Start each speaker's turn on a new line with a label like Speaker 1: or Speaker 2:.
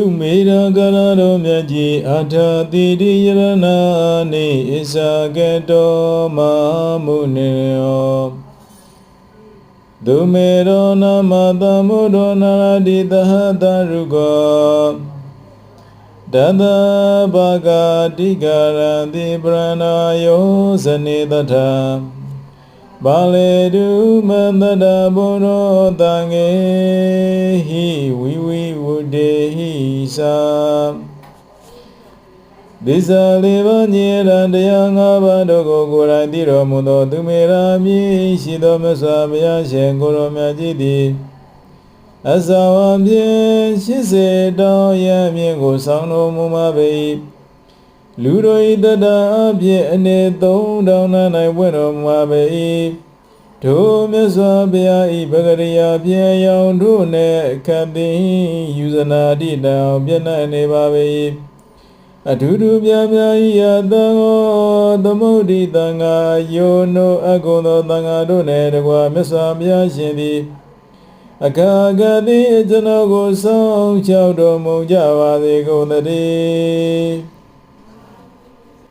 Speaker 1: သူမေရကရတော်မြတ်ကြီးအထာတိတိယရဏနေဣဇာကတောမမုနေယောသူမေရောနမတမုဒ္ဒောနာရတိသဟတရုကောတတဘဂတိကရံတိပရဏာယောဇနေတထဘာလေတုမန္တတဘုရောတံငေဟိဝိဝိဝုတေ ဟိသာဒိသလေးပါးညေရန်တရား၅ပါးတို့ကိုကိုယ်တိုင်သိတော်မူသောသူမေရာမြည်ရှိသောမြတ်စွာဘုရားရှင်ကိုရောမြတ်ကြီးသည်အဇဝံဖြင့်80တောင်းရမြင့်ကိုဆောင်းတော်မူမှာပေ၏လူတို့ဤတတအဖြစ်အနေ3000နာ၌ဝင့်တော်မူမှာပေ၏ တို့မြတ်စွာဘုရားဤဗဂရိယာပြေယောင်တို့နှင့်အခတ်သိယူဇနာတိတောင်ပြည့်နှံ့နေပါပေ၏အထူးထူးပြားပြားဤယတံဟောသမုဒ္ဒိတံဃာယောနောအကုံသောတံဃာတို့နှင့်တကွာမြတ်စွာဘုရားရှင်သည်အခါကတိကျွန်ုပ်ကိုဆောင်ချောက်တော်မူကြပါစေကုန်သတည်း